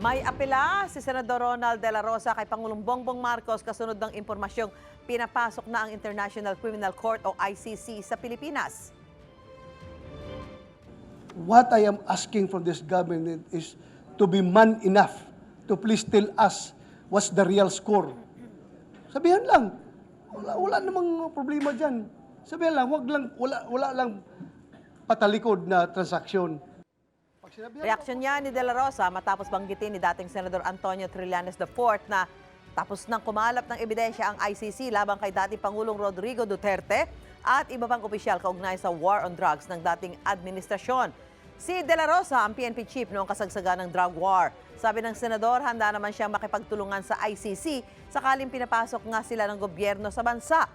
May apela si Senador Ronald De La Rosa kay Pangulong Bongbong Marcos kasunod ng impormasyong pinapasok na ang International Criminal Court o ICC sa Pilipinas. What I am asking from this government is to be man enough to please tell us what's the real score. Sabihan lang. Wala, wala namang problema dyan. Sabihan lang, wag lang, wala, wala lang patalikod na transaksyon. Reaksyon niya ni De La Rosa matapos banggitin ni dating Senador Antonio Trillanes IV na tapos nang kumalap ng ebidensya ang ICC laban kay dating Pangulong Rodrigo Duterte at iba pang opisyal kaugnay sa war on drugs ng dating administrasyon. Si De La Rosa ang PNP chief noong kasagsagan ng drug war. Sabi ng senador, handa naman siyang makipagtulungan sa ICC sakaling pinapasok nga sila ng gobyerno sa bansa.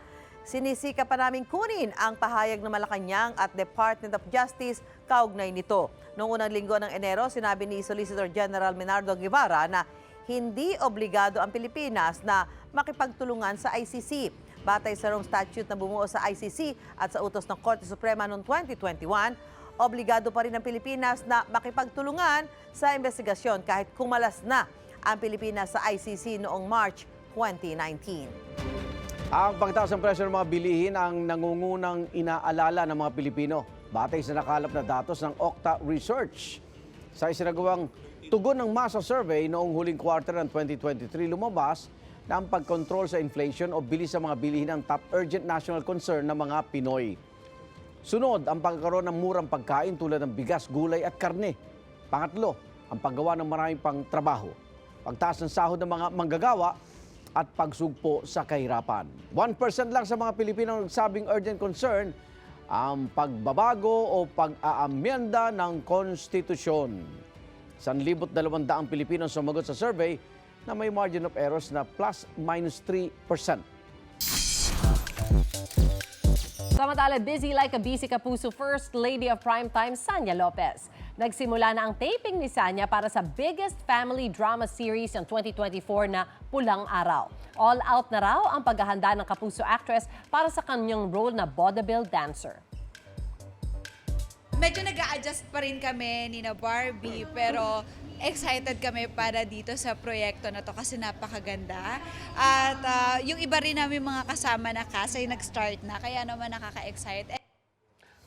Sinisika pa namin kunin ang pahayag ng Malacanang at Department of Justice kaugnay nito. Noong unang linggo ng Enero, sinabi ni Solicitor General Menardo Guevara na hindi obligado ang Pilipinas na makipagtulungan sa ICC. Batay sa Rome Statute na bumuo sa ICC at sa utos ng Korte Suprema noong 2021, obligado pa rin ang Pilipinas na makipagtulungan sa investigasyon kahit kumalas na ang Pilipinas sa ICC noong March 2019. Ang pagtaas ng presyo ng mga bilihin ang nangungunang inaalala ng mga Pilipino batay sa nakalap na datos ng Okta Research. Sa isinagawang tugon ng masa survey noong huling quarter ng 2023, lumabas na ang pagkontrol sa inflation o bilis sa mga bilihin ang top urgent national concern ng mga Pinoy. Sunod, ang pagkakaroon ng murang pagkain tulad ng bigas, gulay at karne. Pangatlo, ang paggawa ng maraming pang trabaho. Pagtaas ng sahod ng mga manggagawa at pagsugpo sa kahirapan. 1% lang sa mga Pilipino nagsabing urgent concern ang pagbabago o pag-aamyenda ng konstitusyon. 1,200 Pilipino sumagot sa survey na may margin of errors na plus minus 3%. Samantala, busy like a busy kapuso First Lady of Primetime, Sanya Lopez. Nagsimula na ang taping ni Sanya para sa biggest family drama series ng 2024 na Pulang Araw. All out na raw ang paghahanda ng kapuso actress para sa kanyang role na vaudeville dancer. medyo nag adjust pa rin kami ni na Barbie, pero excited kami para dito sa proyekto na to kasi napakaganda. At ah, yung iba rin namin mga kasama na cast ay nag-start na, kaya naman nakaka-excite.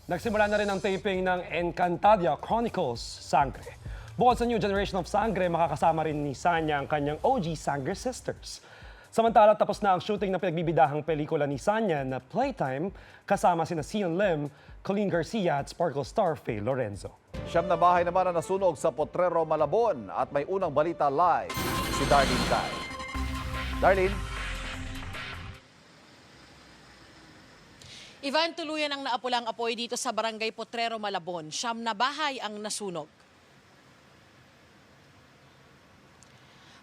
Nagsimula na rin ang taping ng Encantadia Chronicles Sangre. Bukod sa new generation of Sangre, makakasama rin ni Sanya ang kanyang OG Sangre Sisters. Samantala, tapos na ang shooting ng pinagbibidahang pelikula ni Sanya na Playtime, kasama sina Sian Lim, Colleen Garcia at Sparkle star Faye Lorenzo. Siyam na bahay naman ang nasunog sa Potrero, Malabon at may unang balita live si Darlene Tay. Darlene? Ivan, tuluyan ang naapulang apoy dito sa Barangay Potrero, Malabon. Siyam na bahay ang nasunog.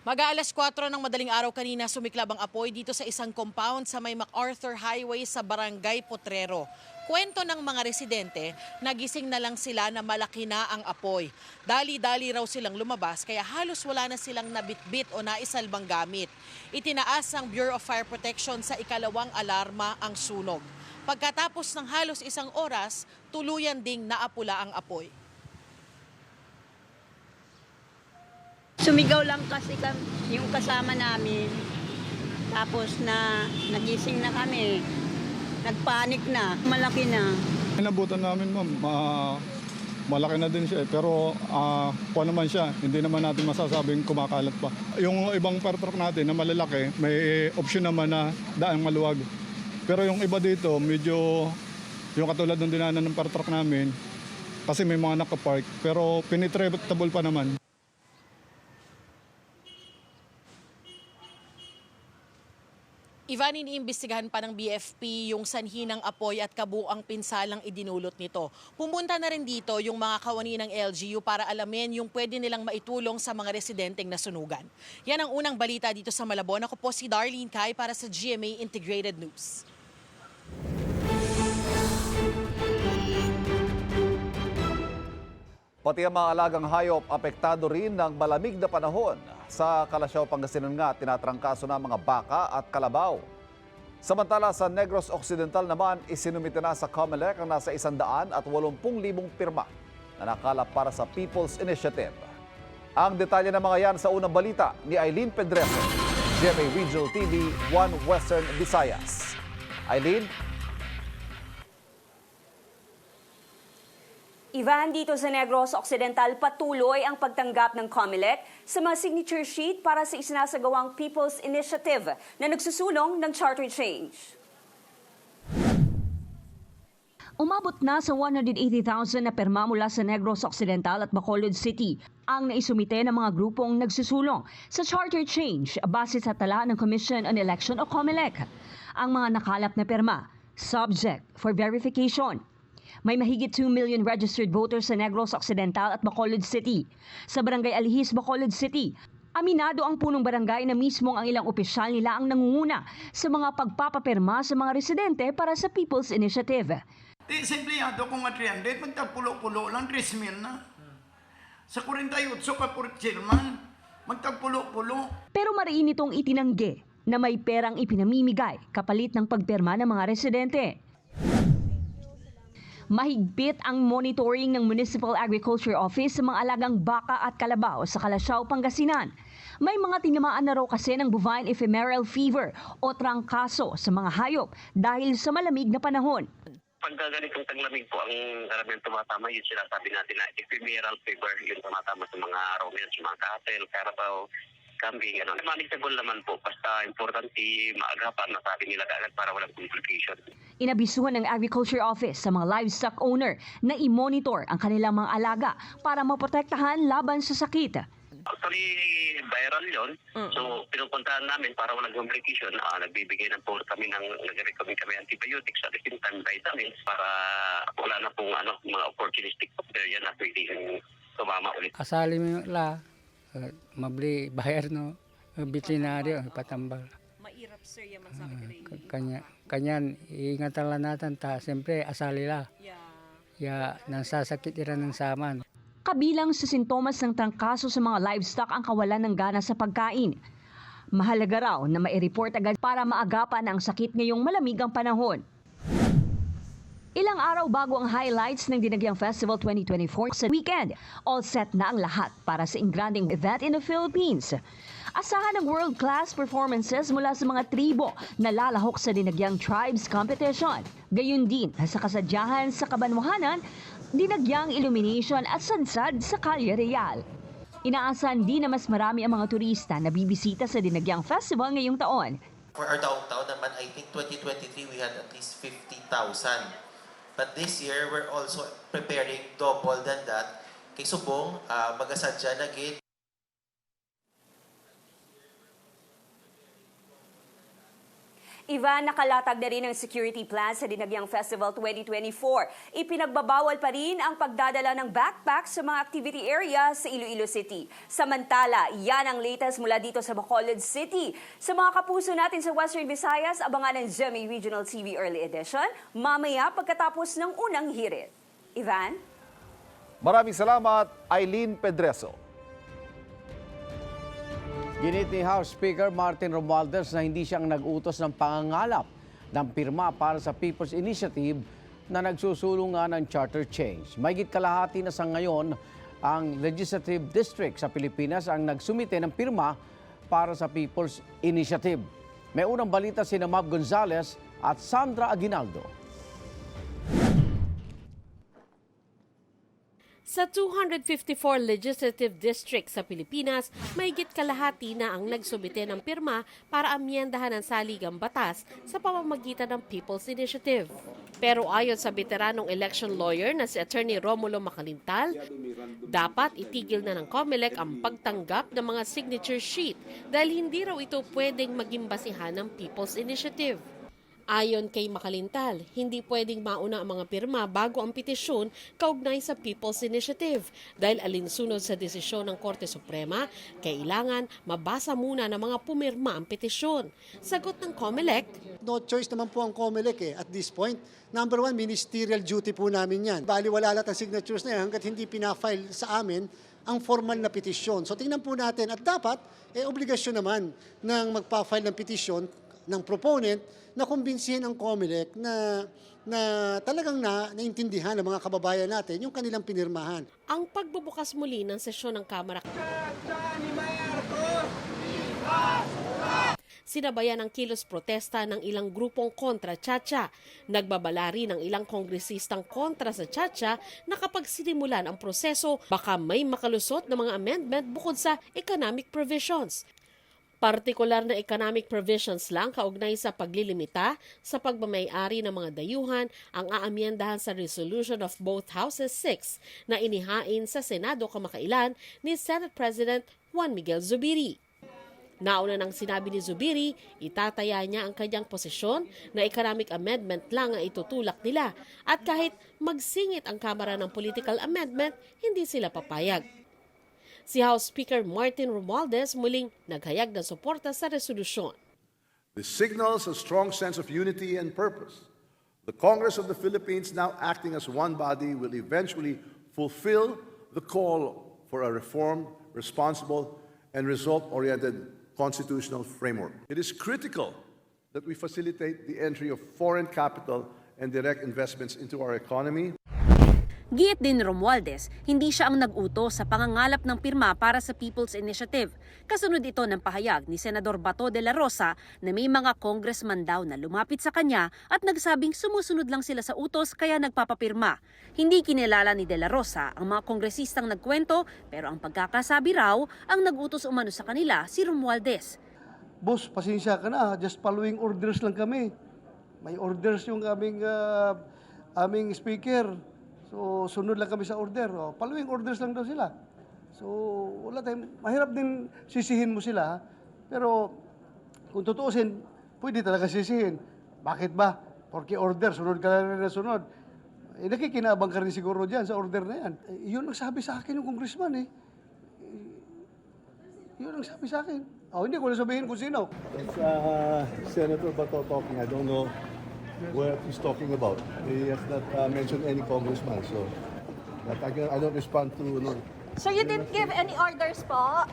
Mag-aalas 4 ng madaling araw kanina sumiklab ang apoy dito sa isang compound sa may MacArthur Highway sa Barangay Potrero. Kwento ng mga residente, nagising na lang sila na malaki na ang apoy. Dali-dali raw silang lumabas kaya halos wala na silang nabitbit o naisalbang gamit. Itinaas ng Bureau of Fire Protection sa ikalawang alarma ang sunog. Pagkatapos ng halos isang oras, tuluyan ding naapula ang apoy. Sumigaw lang kasi kami, yung kasama namin. Tapos na nagising na kami. Nagpanik na. Malaki na. Inabutan namin ma'am, ah, malaki na din siya eh. Pero uh, kuha naman siya, hindi naman natin masasabing kumakalat pa. Yung ibang fire truck natin na malalaki, may option naman na daang maluwag. Pero yung iba dito, medyo yung katulad ng dinanan ng truck namin, kasi may mga nakapark, pero penetrable pa naman. Ivan, iniimbestigahan pa ng BFP yung sanhi ng apoy at kabuang pinsalang idinulot nito. Pumunta na rin dito yung mga kawani ng LGU para alamin yung pwede nilang maitulong sa mga residenteng nasunugan. Yan ang unang balita dito sa Malabon. Ako po si Darlene Kai para sa GMA Integrated News. Pati ang mga alagang hayop apektado rin ng malamig na panahon. Sa Kalasyaw, Pangasinan nga, tinatrangkaso na mga baka at kalabaw. Samantala sa Negros Occidental naman, isinumite na sa COMELEC ang nasa 180,000 pirma na nakalap para sa People's Initiative. Ang detalye ng mga yan sa unang balita ni Eileen Pedreso, GMA Regional TV, One Western Visayas. Eileen, Ivan, dito sa Negros Occidental, patuloy ang pagtanggap ng COMELEC sa mga signature sheet para sa isinasagawang People's Initiative na nagsusulong ng charter change. Umabot na sa 180,000 na perma mula sa Negros Occidental at Bacolod City ang naisumite ng mga grupong nagsusulong sa charter change base sa tala ng Commission on Election o COMELEC. Ang mga nakalap na perma, subject for verification. May mahigit 2 million registered voters sa Negros Occidental at Bacolod City. Sa Barangay Alihis, Bacolod City, aminado ang punong barangay na mismong ang ilang opisyal nila ang nangunguna sa mga pagpapapirma sa mga residente para sa People's Initiative. Di simpleyado kung nga 300, magtagpulo-pulo lang, 3,000 na. Sa 48 ka por chairman, magtagpulo-pulo. Pero mariin itong itinanggi na may perang ipinamimigay kapalit ng pagpirma ng mga residente. Mahigpit ang monitoring ng Municipal Agriculture Office sa mga alagang baka at kalabaw sa Kalasyaw, Pangasinan. May mga tinamaan na raw kasi ng bovine ephemeral fever o trangkaso sa mga hayop dahil sa malamig na panahon. pagka ganitong taglamig po, ang karamihan tumatama, yung sinasabi natin na ephemeral fever, yung tumatama sa mga ruminants, sa mga cattle, carabao, kambing, ano. Manageable naman po, basta importante maagapan, nasabi nila agad para walang complication. Inabisuhan ng Agriculture Office sa mga livestock owner na i-monitor ang kanilang mga alaga para maprotektahan laban sa sakit. Actually, viral yon So, pinupuntahan namin para walang complication. Ah, nagbibigay ng po kami ng, nag-recommend kami antibiotics at the same time vitamins para wala na pong ano, mga opportunistic bacteria na pwedeng tumama ulit. asali mo la uh, mabli bayar no? Veterinaryo patambal. Mairap sir yaman sa K- kanya kanyan ingatan lang natin ta siyempre asali la. Ya nansasakit ira ng saman. Kabilang sa sintomas ng trangkaso sa mga livestock ang kawalan ng gana sa pagkain. Mahalaga raw na mai-report agad para maagapan ang sakit ngayong malamig ang panahon. Ilang araw bago ang highlights ng Dinagyang Festival 2024 sa weekend, all set na ang lahat para sa ingranding event in the Philippines. Asahan ng world-class performances mula sa mga tribo na lalahok sa Dinagyang Tribes Competition. Gayun din sa kasadyahan sa Kabanwahanan, Dinagyang Illumination at Sadsad sa Calle Real. Inaasahan din na mas marami ang mga turista na bibisita sa Dinagyang Festival ngayong taon. For our downtown naman, I think 2023 we had at least 50,000. But this year, we're also preparing double than that. Kay Subong, uh, magasadya na gate. Ivan, nakalatag na rin ang security plan sa Dinagyang Festival 2024. Ipinagbabawal pa rin ang pagdadala ng backpack sa mga activity area sa Iloilo City. Samantala, yan ang latest mula dito sa Bacolod City. Sa mga kapuso natin sa Western Visayas, abangan ng GMA Regional TV Early Edition mamaya pagkatapos ng unang hirit. Ivan? maraming salamat, Eileen Pedreso. Ginit ni House Speaker Martin Romualdez na hindi siyang nag-utos ng pangangalap ng pirma para sa People's Initiative na nagsusulong nga ng charter change. Mayigit kalahati na sa ngayon ang legislative district sa Pilipinas ang nagsumite ng pirma para sa People's Initiative. May unang balita si Mab Gonzales at Sandra Aguinaldo. Sa 254 legislative districts sa Pilipinas, mahigit kalahati na ang nagsubite ng pirma para amyendahan ang saligang batas sa pamamagitan ng People's Initiative. Pero ayon sa veteranong election lawyer na si Attorney Romulo Macalintal, dapat itigil na ng COMELEC ang pagtanggap ng mga signature sheet dahil hindi raw ito pwedeng maging basihan ng People's Initiative. Ayon kay Makalintal, hindi pwedeng mauna ang mga pirma bago ang petisyon kaugnay sa People's Initiative dahil alinsunod sa desisyon ng Korte Suprema, kailangan mabasa muna ng mga pumirma ang petisyon. Sagot ng COMELEC, No choice naman po ang COMELEC eh, at this point. Number one, ministerial duty po namin yan. Bali wala lahat ang signatures na yan hanggat hindi pinafile sa amin ang formal na petisyon. So tingnan po natin at dapat, eh obligasyon naman ng magpa-file ng petisyon ng proponent na kumbinsihin ang COMELEC na na talagang na naintindihan ng mga kababayan natin yung kanilang pinirmahan. Ang pagbubukas muli ng sesyon ng Kamara Sinabayan ng kilos protesta ng ilang grupong kontra Chacha. Nagbabala rin ng ilang kongresistang kontra sa Chacha na kapag sinimulan ang proseso, baka may makalusot na mga amendment bukod sa economic provisions. Partikular na economic provisions lang kaugnay sa paglilimita sa pagmamayari ng mga dayuhan ang aamyendahan sa resolution of both Houses 6 na inihain sa Senado kamakailan ni Senate President Juan Miguel Zubiri. Nauna nang sinabi ni Zubiri, itataya niya ang kanyang posisyon na economic amendment lang ang itutulak nila at kahit magsingit ang Kamara ng political amendment, hindi sila papayag. Si House Speaker Martin Romualdez muling naghayag ng suporta sa resolusyon. This signals a strong sense of unity and purpose. The Congress of the Philippines, now acting as one body, will eventually fulfill the call for a reformed, responsible, and result oriented constitutional framework. It is critical that we facilitate the entry of foreign capital and direct investments into our economy. Giit din Romualdez, hindi siya ang nag-uto sa pangangalap ng pirma para sa People's Initiative. Kasunod ito ng pahayag ni Senador Bato de la Rosa na may mga congressman daw na lumapit sa kanya at nagsabing sumusunod lang sila sa utos kaya nagpapapirma. Hindi kinilala ni de la Rosa ang mga kongresistang nagkwento pero ang pagkakasabi raw ang nag-utos umano sa kanila si Romualdez. Boss, pasensya ka na, just following orders lang kami. May orders yung aming, ah, aming speaker. So, sunod lang kami sa order. Oh, following orders lang daw sila. So, wala tayong, mahirap din sisihin mo sila. Pero, kung tutuusin, pwede talaga sisihin. Bakit ba? Porque order, sunod ka lang na sunod. Eh, nakikinabang ka rin siguro dyan sa order na yan. Eh, yun ang sabi sa akin ng congressman eh. Eh, Yun ang sabi sa akin. Oh, hindi ko na sabihin kung sino. It's uh, Senator Bato. I don't know what he's talking about. He has not uh, mentioned any congressman, so but I, can, I don't respond to no. So you didn't give any orders po?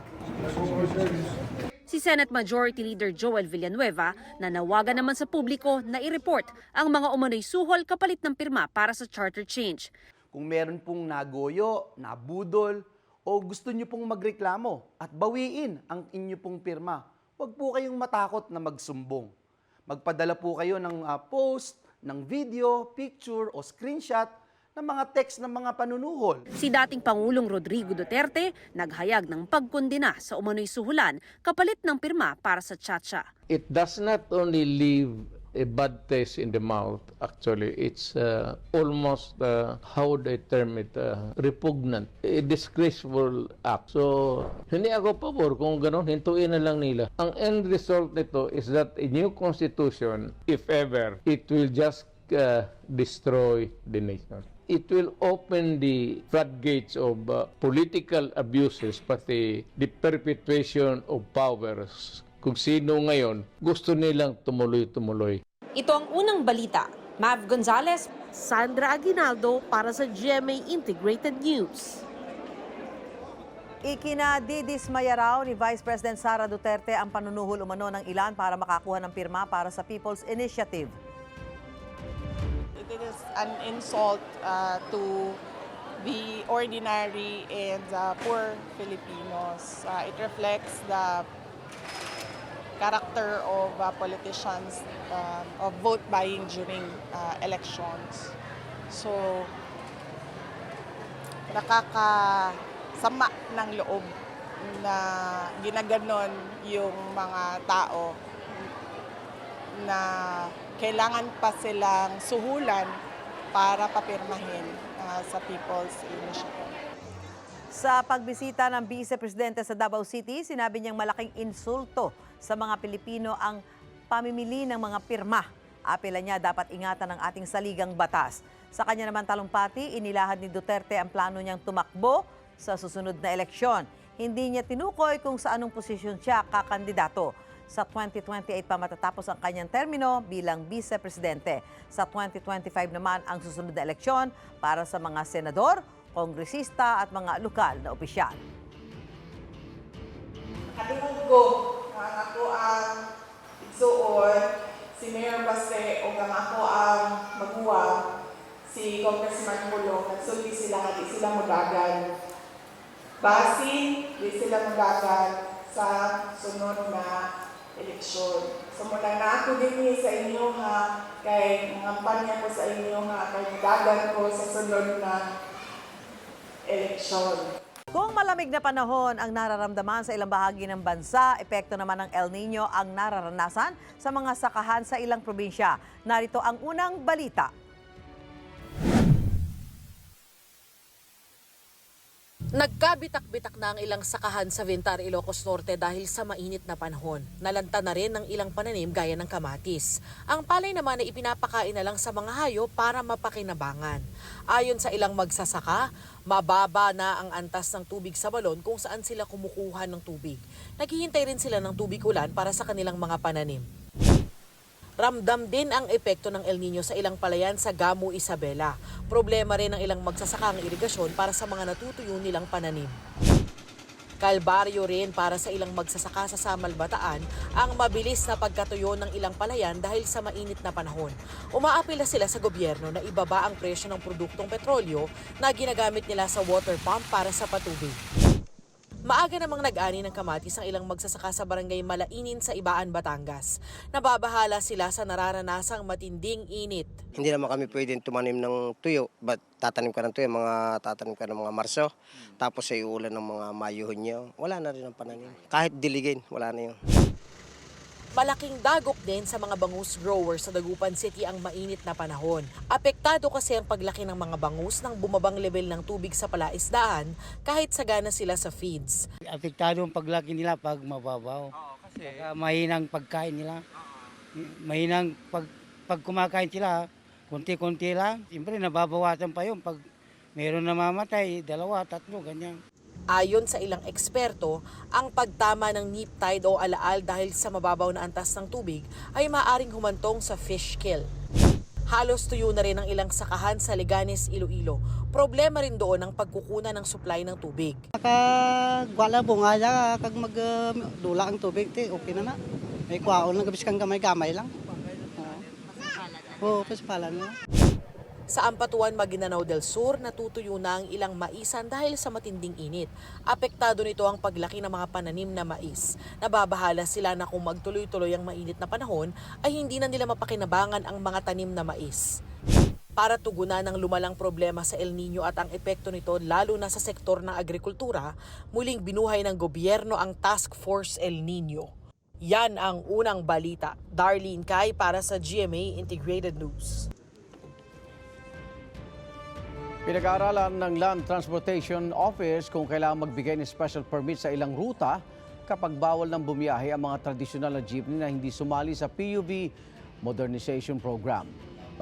Si Senate Majority Leader Joel Villanueva nanawagan naman sa publiko na i-report ang mga umano'y suhol kapalit ng pirma para sa charter change. Kung meron pong nagoyo, nabudol, o gusto nyo pong magreklamo at bawiin ang inyo pong pirma, huwag po kayong matakot na magsumbong. Magpadala po kayo ng ah, post, ng video, picture o screenshot ng mga text ng mga panunuhol. Si dating Pangulong Rodrigo Duterte naghayag ng pagkondena sa umano'y suhulan kapalit ng pirma para sa Chacha. it does not only leave a bad taste in the mouth. Actually it's uh, almost uh, how they term it uh, repugnant a disgraceful act. So hindi ako pabor kung ganun hintuin na lang nila. Ang end result nito is that a new constitution if ever it will just uh, destroy the nation. It will open the floodgates of uh, political abuses pati the perpetuation of powers kung sino ngayon gusto nilang tumuloy-tumuloy. Ito ang unang balita. Mav Gonzalez, Sandra Aguinaldo para sa GMA Integrated News. Ikinadidismaya raw ni Vice President Sara Duterte ang panunuhol umano ng ilan para makakuha ng pirma para sa People's Initiative. It is an insult uh, to the ordinary and uh, poor Filipinos. Uh, it reflects the character of uh, politicians um, of vote buying during uh, elections. So, nakakasama ng loob na ginaganon yung mga tao na kailangan pa silang suhulan para papirmahin uh, sa People's Initiative. Sa pagbisita ng Vice Presidente sa Davao City, sinabi niyang malaking insulto sa mga Pilipino ang pamimili ng mga pirma. Apela niya dapat ingatan ng ating saligang batas. Sa kanya naman talumpati, inilahad ni Duterte ang plano niyang tumakbo sa susunod na eleksyon. Hindi niya tinukoy kung sa anong posisyon siya kakandidato. Sa 2028 pa matatapos ang kanyang termino bilang Vice Presidente. Sa 2025 naman ang susunod na eleksyon para sa mga senador, kongresista at mga lokal na opisyal. Kadungog ko kung ako ang igsuon, si Mayor Baste o kung ako ang maguwag, si Congressman Pulong, nagsulti sila, hindi sila mudagan. Basi, hindi sila mudagan sa sunod na eleksyon. So muna na ako din eh, sa inyo ha, kay nangampanya ko sa inyo ha, kay mudagan ko sa sunod na eleksyon. Kung malamig na panahon ang nararamdaman sa ilang bahagi ng bansa, epekto naman ng El Nino ang nararanasan sa mga sakahan sa ilang probinsya. Narito ang unang balita. Nagkabitak-bitak na ang ilang sakahan sa Vintar, Ilocos Norte dahil sa mainit na panahon. Nalanta na rin ng ilang pananim gaya ng kamatis. Ang palay naman ay ipinapakain na lang sa mga hayop para mapakinabangan. Ayon sa ilang magsasaka, mababa na ang antas ng tubig sa balon kung saan sila kumukuha ng tubig. Naghihintay rin sila ng tubig ulan para sa kanilang mga pananim. Ramdam din ang epekto ng El Nino sa ilang palayan sa Gamu, Isabela. Problema rin ng ilang magsasaka ang irigasyon para sa mga natutuyo nilang pananim. Kalbaryo rin para sa ilang magsasaka sa Samal Bataan ang mabilis na pagkatuyo ng ilang palayan dahil sa mainit na panahon. Umaapila sila sa gobyerno na ibaba ang presyo ng produktong petrolyo na ginagamit nila sa water pump para sa patubig. Maaga namang nag-ani ng kamatis ang ilang magsasaka sa barangay Malainin sa Ibaan, Batangas. Nababahala sila sa nararanasang matinding init. Hindi naman kami pwedeng tumanim ng tuyo. But tatanim ka ng tuyo, mga tatanim ka ng mga Marso. Tapos ay uulan ng mga Mayo, Hunyo. Wala na rin ang pananim. Kahit diligin, wala na yun. Malaking dagok din sa mga bangus growers sa Dagupan City ang mainit na panahon. Apektado kasi ang paglaki ng mga bangus nang bumabang level ng tubig sa palaisdaan kahit sagana sila sa feeds. Apektado ang paglaki nila pag mababaw. kasi mahinang pagkain nila. Mahinang pag, pag kumakain sila, konti-konti lang. Siyempre nababawasan pa yun pag meron namamatay, dalawa, tatlo, ganyan. Ayon sa ilang eksperto, ang pagtama ng neap tide o alaal dahil sa mababaw na antas ng tubig ay maaring humantong sa fish kill. Halos tuyo na rin ang ilang sakahan sa Leganes, Iloilo. Problema rin doon ang pagkukuna ng supply ng tubig. Kagwala bunga ya kag magdula ang tubig ti okay na na. May kwaon lang gabis kang gamay-gamay lang. Oo, paspalan na. Sa Ampatuan, Maguindanao del Sur, natutuyo na ang ilang maisan dahil sa matinding init. Apektado nito ang paglaki ng mga pananim na mais. Nababahala sila na kung magtuloy-tuloy ang mainit na panahon ay hindi na nila mapakinabangan ang mga tanim na mais. Para tugunan ang lumalang problema sa El Nino at ang epekto nito lalo na sa sektor ng agrikultura, muling binuhay ng gobyerno ang Task Force El Nino. Yan ang unang balita. Darlene Kai para sa GMA Integrated News. Pinag-aaralan ng Land Transportation Office kung kailangan magbigay ng special permit sa ilang ruta kapag bawal ng bumiyahe ang mga tradisyonal na jeepney na hindi sumali sa PUV Modernization Program.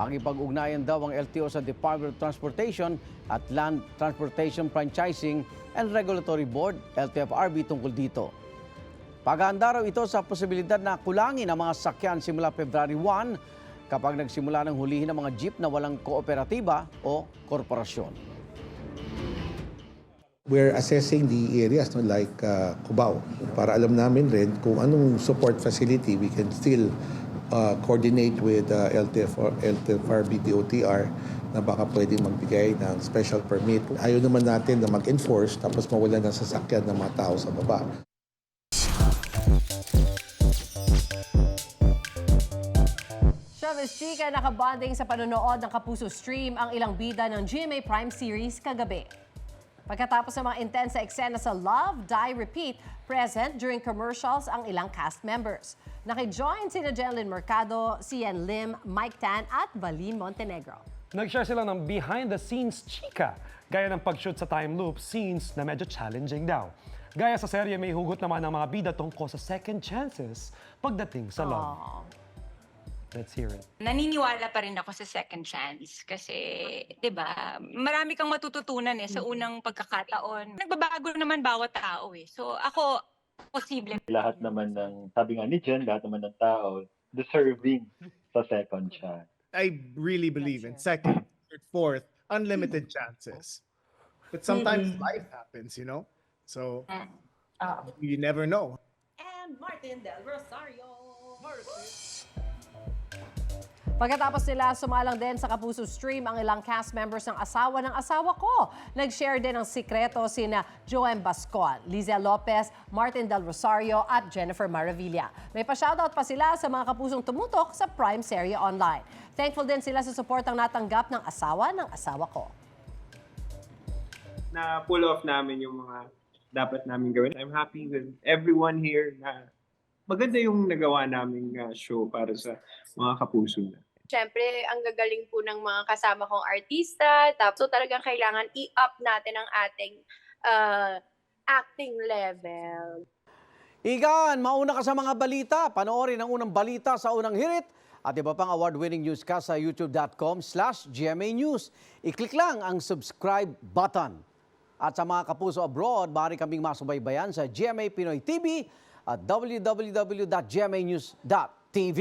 Makipag-ugnayan daw ang LTO sa Department of Transportation at Land Transportation Franchising and Regulatory Board, LTFRB, tungkol dito. Paghahanda raw ito sa posibilidad na kulangin ang mga sakyan simula February 1 kapag nagsimula ng hulihin ng mga jeep na walang kooperatiba o korporasyon. We're assessing the areas no, like uh, Cubao para alam namin rin kung anong support facility we can still uh, coordinate with uh, LTF or LTFRB DOTR na baka pwedeng magbigay ng special permit. Ayaw naman natin na mag-enforce tapos mawala ng sasakyan ng mga tao sa baba. Travis Chica nakabonding sa panonood ng Kapuso Stream ang ilang bida ng GMA Prime Series kagabi. Pagkatapos ng mga intense na eksena sa Love, Die, Repeat, present during commercials ang ilang cast members. Nakijoin sina Jenlyn Mercado, Cian Lim, Mike Tan at Valeen Montenegro. Nag-share sila ng behind-the-scenes chika, gaya ng pag-shoot sa time loop scenes na medyo challenging daw. Gaya sa serye, may hugot naman ng mga bida tungkol sa second chances pagdating sa love. Let's hear it. naniniwala pa rin ako sa second chance kasi 'di ba marami kang matututunan eh sa unang pagkakataon nagbabago naman bawat tao eh so ako posible lahat naman ng, sabi nga ni Jen, lahat naman ng tao deserving sa second chance. I really believe in second, third, fourth, unlimited chances. But sometimes Mhm. life happens, you know? So Oo. you never know. And Martin Del Rosario. Pagkatapos nila, sumalang din sa Kapuso Stream ang ilang cast members ng asawa ng asawa ko. Nag-share din ng sikreto sina Joanne Bascon, Lizia Lopez, Martin Del Rosario at Jennifer Maravilla. May pa-shoutout pa sila sa mga kapusong tumutok sa Prime Serie Online. Thankful din sila sa suportang natanggap ng asawa ng asawa ko. na pull off namin yung mga dapat namin gawin. I'm happy with everyone here na maganda yung nagawa naming uh, show para sa mga kapuso na. Siyempre, ang gagaling po ng mga kasama kong artista. Tapos, so talagang kailangan i-up natin ang ating uh, acting level. Igan, mauna ka sa mga balita. Panoorin ang unang balita sa unang hirit at iba pang award-winning newscast sa youtube.com slash GMA News. I-click lang ang subscribe button. At sa mga kapuso abroad, maaari kaming masubaybayan sa GMA Pinoy TV at www.gmanews.tv.